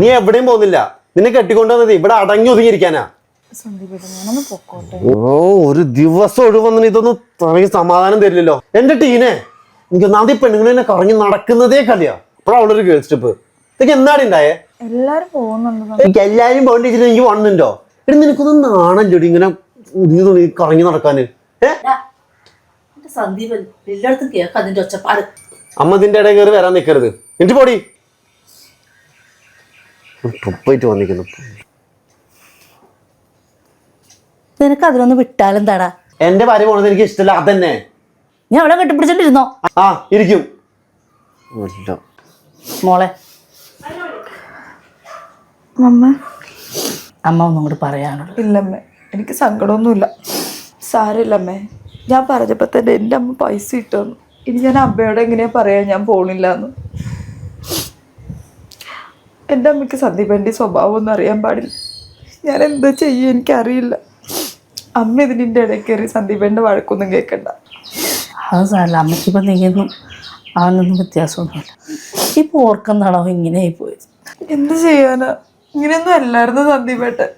നീ എവിടെയും പോകുന്നില്ല. നിന്നെ കെട്ടിക്കൊണ്ടുവന്നത് ഇവിടെ അടങ്ങി ഒതുങ്ങിയിരിക്കാനാ. ഓ ഒരു ദിവസം ഒഴിവന്നിന് ഇതൊന്നും തനിക്ക് സമാധാനം തരില്ലല്ലോ. എന്റെ ടീനെ എനിക്ക് ഒന്നാമത് ഈ പെണ്ണുങ്ങളെ കറങ്ങി നടക്കുന്നതേ കളിയാ. അപ്പോഴാ അവളൊരു ഗേൾ ട്രിപ്പ് ഇതൊക്കെ എന്നാടി ഉണ്ടായേ? എല്ലാരും പോകുന്നുണ്ട്. എനിക്ക് എല്ലാരും പോകേണ്ടിട്ട് എനിക്ക് വണ്ണുണ്ടോ എടി നിനക്കൊന്നും നാണല്ലോ ഇടി ഇങ്ങനെ തുണി കറങ്ങി നടക്കാന്? ഏ? സന്ദീപൻ എല്ലായിടത്തും കേൾക്കാം അതിന്റെ ഒച്ചപ്പാട്. അമ്മ ഇതിന്റെ ഇടയിൽ കയറി വരാൻ നിൽക്കരുത് എന്നിട്ട് പോടി. ട്രിപ്പായിട്ട് വന്നിരിക്കുന്നു. നിനക്ക് അതിനൊന്ന് തടാ എന്റെ ഭാര്യ പോണത് എനിക്ക് ഇഷ്ടമല്ല അതന്നെ. ഞാൻ അവിടെ കെട്ടിപ്പിടിച്ചോണ്ടിരുന്നോ? ആ ഇരിക്കും. മോളെ. അമ്മ അമ്മ ഒന്നും കൂടി പറയാനുള്ളൂ. ഇല്ലമ്മേ എനിക്ക് സങ്കടമൊന്നുമില്ല. സാരമില്ലമ്മേ. ഞാൻ പറഞ്ഞപ്പോൾ തന്നെ എന്റെ അമ്മ പൈസ ഇട്ടു ഇനി ഞാൻ അമ്മയോട് എങ്ങനെയാ പറയാ? ഞാൻ പോണില്ല എന്ന് എന്റെ അമ്മയ്ക്ക് സന്ദീപന്റെ സ്വഭാവം ഒന്നും അറിയാൻ പാടില്ല? ഞാൻ എന്താ ചെയ്യുക എനിക്കറിയില്ല. അമ്മ ഇതിന്റെ ഇടയിൽ കയറി സന്ദീപന്റെ വഴക്കൊന്നും കേൾക്കണ്ട. അത് സാരല്ല അമ്മയ്ക്കിപ്പോൾ നീയൊന്നും അവനൊന്നും വ്യത്യാസമൊന്നുമില്ല. ഇപ്പോൾ ഓർക്കുന്നതാണോ ഇങ്ങനെ പോയത്? എന്ത് ചെയ്യാനാ? ഇങ്ങനെയൊന്നും അല്ലായിരുന്നു സന്ദീപേട്ടൻ.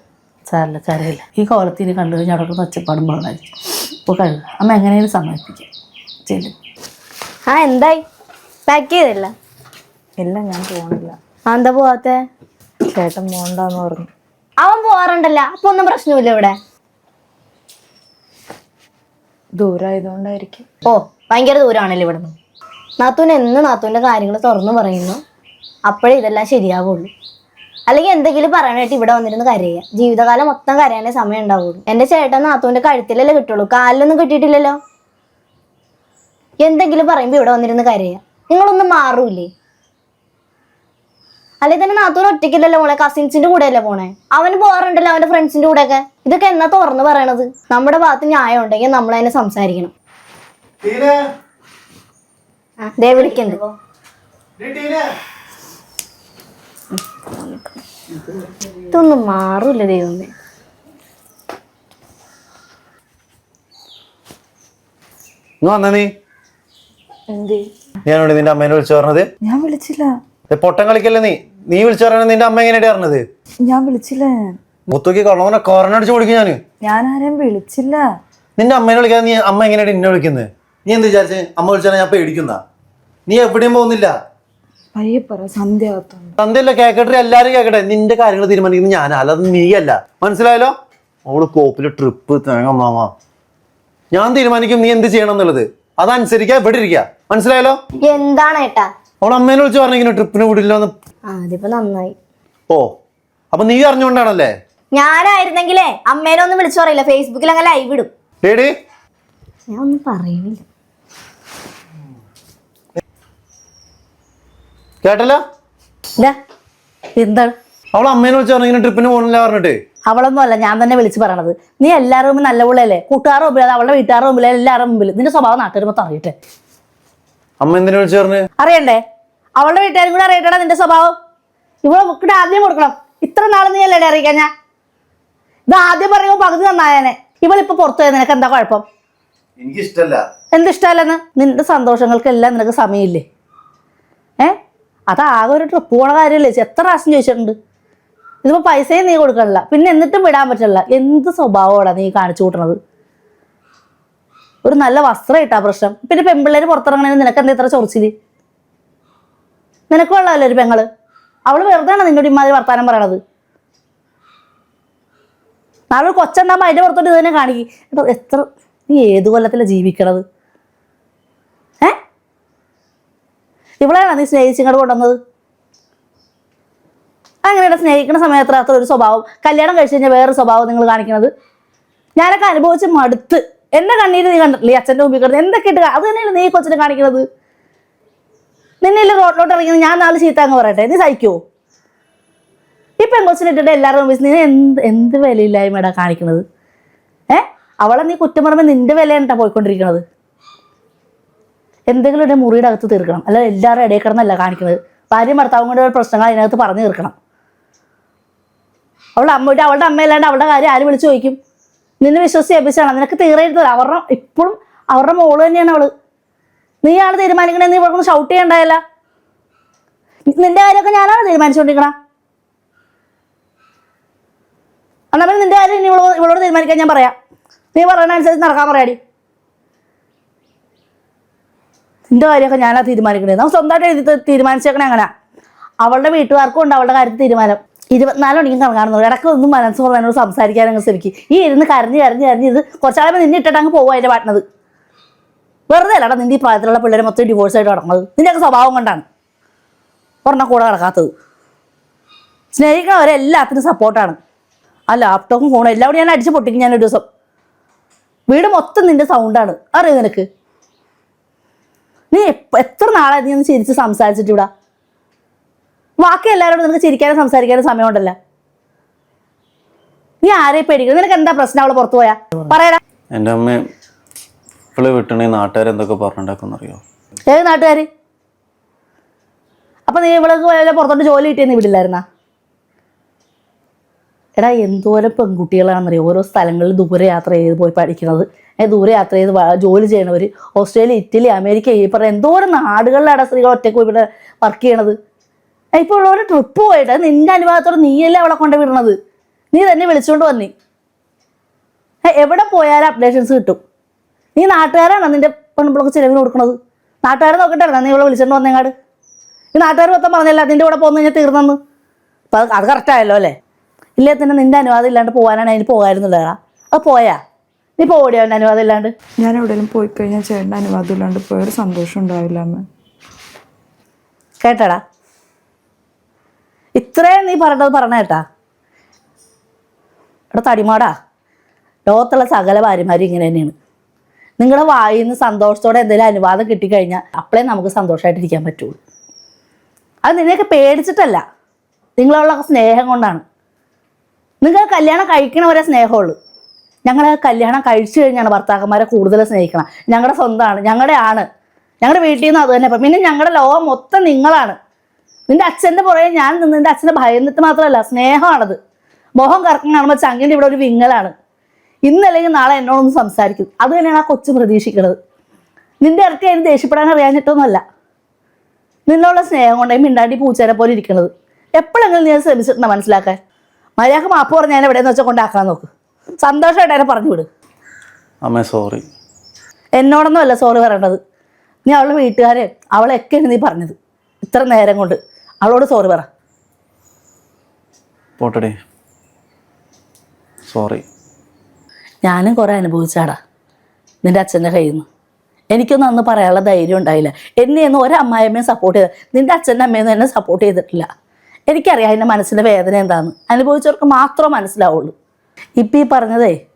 സാരല്ല കരയില്ല ഈ കോലത്തിന് കണ്ടു കഴിഞ്ഞാൽ അവിടെ ഒച്ചപ്പാടും പോകണമായിരിക്കും ഇപ്പോൾ കഴുകുക അമ്മ എങ്ങനെയും സമ്മതിപ്പിക്കാം. ചെല്ലും ആ എന്തായി? പാക്ക് ചെയ്തില്ല? എല്ലാം ഞാൻ പോണില്ല. ആ, എന്താ പോവാത്തെ? ചേട്ടൻ പോണ്ടെന്ന് പറഞ്ഞു. അവൻ പോവാറുണ്ടല്ലോ അപ്പൊ ഒന്നും പ്രശ്നമില്ല ഇവിടെ. ദൂരമായതുകൊണ്ടായിരിക്കും ഓ ഭയങ്കര ദൂരമാണല്ലോ ഇവിടുന്ന്. നാത്തൂൻ എന്ന് നാത്തൂന്റെ കാര്യങ്ങൾ തുറന്നു പറയുന്നു. അപ്പോഴേ ഇതെല്ലാം ശരിയാവുള്ളൂ. അല്ലെങ്കിൽ എന്തെങ്കിലും പറയാനായിട്ട് ഇവിടെ വന്നിരുന്ന് കരയുക. ജീവിതകാലം മൊത്തം കരയാനേ സമയം ഉണ്ടാവുള്ളൂ. എന്റെ ചേട്ടൻ നാത്തൂന്റെ കഴുത്തിലല്ലേ കിട്ടുള്ളൂ. കാലിലൊന്നും കിട്ടിയിട്ടില്ലല്ലോ. എന്തെങ്കിലും പറയുമ്പോ ഇവിടെ വന്നിരുന്ന് കരയുക. നിങ്ങളൊന്നും മാറൂലേ അല്ലെ തന്നെ നാത്തൂൻ ഒറ്റയ്ക്കില്ലല്ലോ മോളെ? കസിൻസിന്റെ കൂടെ അല്ലേ പോണേ? അവന് പോകാറുണ്ടല്ലോ അവന്റെ ഫ്രണ്ട്സിന്റെ കൂടെ ഒക്കെ ഇതൊക്കെ എന്നാ തുറന്നു പറയണത്? നമ്മുടെ ഭാഗത്ത് ന്യായം ഉണ്ടെങ്കിൽ നമ്മൾ അതിനെ സംസാരിക്കണം. ദേ വിളിക്കണ്ട്. ഇതൊന്നും മാറൂല ദൈവമേ. വന്ന നീ. എന്തേ? ഞാനോട് നിന്റെ അമ്മേനെ വിളിച്ചു പറഞ്ഞത്. ഞാൻ വിളിച്ചില്ല. പൊട്ടം കളിക്കല്ലേ നീ? നീ വിളിച്ചു പറയണത് നിന്റെ അമ്മ എങ്ങനെയാ പറഞ്ഞത് ഞാൻ വിളിച്ചില്ല. മുത്തൂക്കി കൊള്ളവനെ കോറനടിച്ച് കൊടുക്കും ഞാൻ. ഞാൻ ആരെയും വിളിച്ചില്ല. നിന്റെ അമ്മേനെ വിളിക്കാൻ നീ അമ്മ എങ്ങനെയാണ് എന്നെ വിളിക്കുന്നത് നീ എന്ത് വിചാരിച്ചു? അമ്മ വിളിച്ചാൽ ഞാൻ പേടിക്കുന്ന നീ എവിടെയും പോകുന്നില്ല. പയ്യെ പറ സന്ധ്യ തന്തയല്ല കേക്കട്ടെ എല്ലാരും കേക്കട്ടെ. നിന്റെ കാര്യങ്ങൾ തീരുമാനിക്കുന്നത് ഞാൻ അല്ലാതെ നീയല്ല. മനസ്സിലായല്ലോ? അവൾ കോപ്പിൽ ട്രിപ്പ് തേങ്ങ മാങ്ങ ഞാൻ തീരുമാനിക്കും നീ എന്ത് ചെയ്യണം എന്നുള്ളത്. അതനുസരിക്കാ ഇവിടെ ഇരിക്കുക മനസ്സിലായല്ലോ? എന്താണ് ഏട്ടാ അവൾ അമ്മേനെ വിളിച്ച് പറഞ്ഞിങ്ങനെ ട്രിപ്പിന് വിടില്ല എന്ന് അതിപ്പോ നന്നായി. ഓ അപ്പൊ നീ അറിഞ്ഞുകൊണ്ടാണല്ലേ ഞാനായിരുന്നെങ്കിലേ അമ്മേനെ ഒന്നും വിളിച്ചു പറയില്ല ഫേസ്ബുക്കിൽ അങ്ങനെ ലൈവ് ഇടും. ഡേഡി ഞാൻ ഒന്നും പറയുന്നില്ല കേട്ടല്ലോ? ഇതാ എന്താണ്? അവൾ അമ്മേനെ വിളിച്ച് പറഞ്ഞിങ്ങനെ ട്രിപ്പിന് പോകണില്ല പറഞ്ഞിട്ട്. അവളൊന്നുമല്ല ഞാൻ തന്നെ വിളിച്ചു പറയണത്. നീ എല്ലാവരും മുമ്പിൽ നല്ല പുള്ളല്ലേ കൂട്ടുകാരുടെ മുമ്പിൽ അവളുടെ വീട്ടുകാരുടെ മുമ്പിൽ എല്ലാവരുടെ മുമ്പിൽ നിന്റെ സ്വഭാവം നാട്ടുകാർ മൊത്തം അറിയട്ടെ. അമ്മ എന്തിനു വിളിച്ചു പറഞ്ഞു? അറിയണ്ടേ? അവളുടെ വീട്ടുകാരും കൂടെ അറിയട്ടെടാ നിന്റെ സ്വഭാവം. ഇവിടെ ബുക്കിട്ട് ആദ്യം കൊടുക്കണം. ഇത്ര നാൾ നീ അല്ലേ അറിയിക്കാൻ ഞാൻ? ഇത് ആദ്യം പറയുമ്പോൾ പകുതി നന്നായനെ. ഇവളിപ്പോ പുറത്തു പോയത്. നിനക്ക് എന്താ കുഴപ്പം? എനിക്ക് ഇഷ്ടല്ല എന്ത് ഇഷ്ടമല്ലെന്ന് നിന്റെ സന്തോഷങ്ങൾക്കെല്ലാം നിനക്ക് സമയമില്ലേ? ഏ? അതാകെ ഒരു ട്രിപ്പ് പോണ കാര്യമല്ലേ എത്ര പ്രാവശ്യം ചോദിച്ചിട്ടുണ്ട്? ഇതിപ്പോ പൈസയും നീ കൊടുക്കണില്ല. പിന്നെ എന്നിട്ടും വിടാൻ പറ്റില്ല. എന്ത് സ്വഭാവമാണ് നീ കാണിച്ചു കൂട്ടണത്? ഒരു നല്ല വസ്ത്രം ഇട്ടാ പ്രശ്നം. പിന്നെ പെൺപിള്ളേര് പുറത്തിറങ്ങണേന് നിനക്ക് എന്താ ഇത്ര ചൊറിച്ചിൽ? നിനക്ക് വെള്ളമല്ലേ ഒരു പെങ്ങൾ. അവൾ വെറുതെ ആണ് നിന്നോട് ഇമാതിരി വർത്താനം പറയണത്. നാളെ ഒരു കൊച്ചുണ്ടാകുമ്പോൾ പുറത്തോട്ട് ഇത് തന്നെ കാണിക്കും എത്ര നീ ഏത് കൊല്ലത്തിലാണ് ജീവിക്കണത്? ഏ? ഇവളാണ് നീ സ്നേഹിച്ചിങ്ങോട്ട് കൊണ്ടുവന്നത്? അങ്ങനെയാണ് സ്നേഹിക്കുന്ന സമയത്ത് അത്ര ഒരു സ്വഭാവം കല്യാണം കഴിച്ചു കഴിഞ്ഞാൽ വേറൊരു സ്വഭാവം നിങ്ങൾ കാണിക്കുന്നത് ഞാനൊക്കെ അനുഭവിച്ച് മടുത്ത്. എന്റെ കണ്ണീര് നീ കണ്ടിട്ടില്ലേ? അച്ഛന്റെ മുമ്പിൽ കിടന്ന് എന്തൊക്കെ ഇട്ട് അത് തന്നെയാണ് നീ കൊച്ചിനെ കാണിക്കുന്നത് നിന്നെ റോഡിലോട്ട് ഇറങ്ങി ഞാൻ നാല് ചീത്ത അങ്ങ് പറയട്ടെ. നീ സഹിക്കുമോ ഈ പെങ്കൊച്ചിനെ ഇട്ടിട്ട് എല്ലാവരും മുമ്പിൽ നീ എന്ത് എന്ത് വിലയില്ലായ്മടാ കാണിക്കുന്നത് ഏ? അവളെ നീ കുറ്റം പറയുമ്പോൾ നിന്റെ വിലയാണ് പോയിക്കൊണ്ടിരിക്കുന്നത് എന്തെങ്കിലും ഒരു മുറിയുടെ അകത്ത് തീർക്കണം. അല്ല എല്ലാവരും ഇടയിൽ കിടന്നല്ല കാണിക്കുന്നത് ഭാര്യയും ഭർത്താവും കൊണ്ട് പ്രശ്നങ്ങൾ അതിനകത്ത് പറഞ്ഞു തീർക്കണം. അവളുടെ അമ്മയുടെ അവളുടെ അമ്മയല്ലാണ്ട് അവളുടെ കാര്യം ആര് വിളിച്ചു ചോദിക്കും? നിന്നെ വിശ്വസിച്ച് ഏൽപ്പിച്ചാണ് നിനക്ക് തീരെഴുത്തില്ല അവരുടെ ഇപ്പോഴും അവരുടെ മോൾ തന്നെയാണ് അവൾ. നീയാണ് തീരുമാനിക്കണേ? നീ ഇവിടെ ഷൗട്ട് ചെയ്യണ്ടായല്ല. നിന്റെ കാര്യമൊക്കെ ഞാനാണ് തീരുമാനിച്ചുകൊണ്ടിരിക്കണ എന്നാ പിന്നെ നിന്റെ കാര്യം ഇവളോട് ഇവളോട് തീരുമാനിക്കാൻ ഞാൻ പറയാം. നീ പറയുന്ന അനുസരിച്ച് നടക്കാൻ പറയാടി. നിന്റെ കാര്യമൊക്കെ ഞാനാ തീരുമാനിക്കണേ. നമ്മൾ സ്വന്തമായിട്ട് എഴുതി തീരുമാനിച്ചേക്കണേ അങ്ങനെ. അവളുടെ വീട്ടുകാർക്കും ഉണ്ട് അവളുടെ കാര്യത്തിൽ തീരുമാനം. ഇരുപത്തിനാല് മണിക്കും കണക്കാണെന്ന് ഇടയ്ക്ക് ഒന്നും മനസ്സ് പറഞ്ഞോട് സംസാരിക്കാൻ ശ്രമിക്കും. ഈ ഇരുന്ന് കരഞ്ഞ് കരഞ്ഞ് കരഞ്ഞ് ഇത് കുറച്ചാളുമ്പോൾ നിന്നെ അങ്ങ് പോകും അതിന്റെ പാട്ടണത് വെറുതെ അല്ലടാ നിന്റെ ഈ പ്രായത്തിലുള്ള പിള്ളേരെ മൊത്തം ഡിവോഴ്സ് ആയിട്ട് നടക്കുന്നത് നിന്റെയൊക്കെ സ്വഭാവം കൊണ്ടാണ്. ഒരെണ്ണം കൂടെ നടക്കാത്തത്. സ്നേഹിക്കുന്നവരെ എല്ലാത്തിനും സപ്പോർട്ടാണ് ആ ലാപ്ടോപ്പും ഫോണും എല്ലാം കൂടി ഞാൻ അടിച്ച് പൊട്ടിക്കും ഞാൻ ഒരു ദിവസം. വീട് മൊത്തം നിന്റെ സൗണ്ടാണ് അറിയോ നിനക്ക്? നീ എത്ര നാളായി നീ ഒന്ന് ചിരിച്ച് സംസാരിച്ചിട്ട് ഇവിടെ? ബാക്കി എല്ലാവരോടും നിനക്ക് ചിരിക്കാനും സംസാരിക്കാനും സമയമുണ്ടല്ലോ നീ ആരെയും പേടിക്കുന്നു നിനക്ക് എന്താ പ്രശ്നം അവൾ പുറത്തു പോയാ? പറയടാ. എന്റെ അമ്മ ഇവളെ വിട്ടണേ നാട്ടുകാരെന്തൊക്കെ പറഞ്ഞിട്ടുണ്ടാക്കുന്നറിയോ ഏത് നാട്ടുകാര്? അപ്പൊ നീ ഇവിടെ പുറത്തോട്ട് ജോലി കിട്ടിയെന്ന് വിടില്ലായിരുന്നാ? എടാ എന്തോരം പെൺകുട്ടികളാണെന്നറിയോ? ഓരോ സ്ഥലങ്ങളിൽ ദൂരെ യാത്ര ചെയ്ത് പോയി പഠിക്കുന്നത്. ദൂരെ യാത്ര ചെയ്ത് ജോലി ചെയ്യണവർ ഓസ്ട്രേലിയ ഇറ്റലി അമേരിക്ക ഈ പറഞ്ഞ എന്തോരം നാടുകളിലാണ് സ്ത്രീകൾ ഒറ്റയ്ക്ക് പോയി ഇവിടെ വർക്ക് ചെയ്യണത്? ഇപ്പോൾ ഉള്ളവർ ട്രിപ്പ് പോയിട്ട് നിന്റെ അനുഭവത്തോടെ നീയല്ലേ അവളെ കൊണ്ട് വിടണത്? നീ തന്നെ വിളിച്ചുകൊണ്ട് വന്നി. എവിടെ പോയാലും അപ്ഡേഷൻസ് കിട്ടും. നീ നാട്ടുകാരാണോ നിന്റെ പെൺപിള്ളക്ക് ചിലവിന് കൊടുക്കണത്? നാട്ടുകാരെ നോക്കട്ടെ നീ ഇവിടെ വിളിച്ചിട്ട് വന്നേങ്ങാട്. ഈ നാട്ടുകാർ മൊത്തം പറഞ്ഞല്ല നിന്റെ കൂടെ പോകുന്ന കഴിഞ്ഞാൽ തീർന്നെന്ന്? അപ്പൊ അത് അത് കറക്റ്റായല്ലോ അല്ലേ? ഇല്ലേ തന്നെ നിന്റെ അനുവാദം ഇല്ലാണ്ട് പോകാനാണ് അതിന് പോകായിരുന്നില്ലടാ അത് പോയാ? നീ പോടിയോ അവന്റെ അനുവാദം ഇല്ലാണ്ട്? ഞാൻ എവിടെയെങ്കിലും പോയി കഴിഞ്ഞാൽ ചേട്ടന്റെ അനുവാദം ഇല്ലാണ്ട് പോയൊരു സന്തോഷം ഉണ്ടാവില്ല അമ്മ കേട്ടടാ. ഇത്രയും നീ പറഞ്ഞത് പറഞ്ഞ കേട്ടാ. എടാ തടിമാടാ. ലോകത്തുള്ള സകല ഭാര്യമാരും ഇങ്ങനെ തന്നെയാണ്. നിങ്ങളുടെ വായിൽ നിന്ന് സന്തോഷത്തോടെ എന്തെങ്കിലും അനുവാദം കിട്ടിക്കഴിഞ്ഞാൽ അപ്പോഴേ നമുക്ക് സന്തോഷമായിട്ടിരിക്കാൻ പറ്റുള്ളൂ. അത് നിന്നെയൊക്കെ പേടിച്ചിട്ടല്ല. നിങ്ങളുള്ള സ്നേഹം കൊണ്ടാണ്. നിങ്ങൾ കല്യാണം കഴിക്കണവരെ സ്നേഹമുള്ളൂ. ഞങ്ങൾ കല്യാണം കഴിച്ചു കഴിഞ്ഞാണ് ഭർത്താക്കന്മാരെ കൂടുതൽ സ്നേഹിക്കണം ഞങ്ങളുടെ സ്വന്തമാണ് ഞങ്ങളുടെ ആണ്. ഞങ്ങളുടെ വീട്ടിൽ നിന്ന് അത് തന്നെ. പിന്നെ ഞങ്ങളുടെ ലോകം മൊത്തം നിങ്ങളാണ്. നിന്റെ അച്ഛന്റെ പുറകെ ഞാൻ നിന്റെ അച്ഛനെ ഭയന്നിട്ട് മാത്രമല്ല സ്നേഹമാണത്. മോഹം കറക്കം കാണുമ്പോൾ ചങ്ങിന്റെ ഇവിടെ ഒരു വിങ്ങലാണ്. ഇന്നല്ലെങ്കിൽ നാളെ എന്നോടൊന്ന് സംസാരിക്കും. അത് തന്നെയാണ് ആ കൊച്ചു പ്രതീക്ഷിക്കുന്നത്. നിന്റെ ഇറക്കി അതിന് ദേഷ്യപ്പെടാൻ അറിയാഞ്ഞിട്ടൊന്നുമല്ല. നിന്നുള്ള സ്നേഹം കൊണ്ടേ മിണ്ടാണ്ടി പൂച്ചേനെ പോലെ ഇരിക്കുന്നത് എപ്പോഴെങ്കിലും അത് ശ്രമിച്ചിട്ടുണ്ടോ മനസ്സിലാക്കാൻ? മര്യാദയ്ക്ക് മാപ്പ് പറഞ്ഞ് ഞാൻ എവിടെയെന്ന് വെച്ചാൽ കൊണ്ടാക്കാൻ നോക്ക്. സന്തോഷമായിട്ട് അതിനെ പറഞ്ഞു വിട്. അമ്മ സോറി എന്നോടൊന്നും അല്ല സോറി പറയേണ്ടത്. നീ അവളുടെ വീട്ടുകാരെ അവളെയൊക്കെയാണ് നീ പറഞ്ഞത്. ഇത്ര നേരം കൊണ്ട് അവളോട് സോറി പറ. പോട്ടടേ. സോറി ഞാനും കുറേ അനുഭവിച്ചാടാ നിന്റെ അച്ഛന്റെ കയ്യിൽ നിന്ന് എനിക്കൊന്നും അന്ന് പറയാനുള്ള ധൈര്യം ഉണ്ടായില്ല. എന്നെ ഒന്നും ഒരമ്മായിയമ്മയും സപ്പോർട്ട് ചെയ്ത നിന്റെ അച്ഛന്റെ അമ്മയൊന്നും എന്നെ സപ്പോർട്ട് ചെയ്തിട്ടില്ല. എനിക്കറിയാം എന്റെ മനസ്സിന്റെ വേദന എന്താണെന്ന് അനുഭവിച്ചവർക്ക് മാത്രമേ മനസ്സിലാവുള്ളൂ. ഇപ്പം ഈ പറഞ്ഞതേ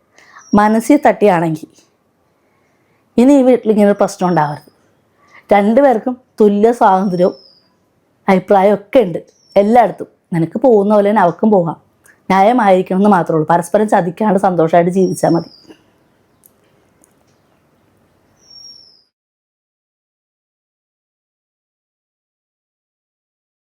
മനസ്സിൽ തട്ടിയാണെങ്കിൽ ഇനി ഈ വീട്ടിൽ ഇങ്ങനെ ഒരു പ്രശ്നം ഉണ്ടാവരുത്. രണ്ടുപേർക്കും തുല്യ സ്വാതന്ത്ര്യവും അഭിപ്രായമൊക്കെ ഉണ്ട്. എല്ലായിടത്തും. നിനക്ക് പോകുന്ന പോലെ തന്നെ അവർക്കും പോകാം. ന്യായമായിരിക്കണം എന്ന് മാത്രമേ ഉള്ളൂ. പരസ്പരം ചതിക്കാണ്ട് സന്തോഷമായിട്ട് ജീവിച്ചാൽ മതി.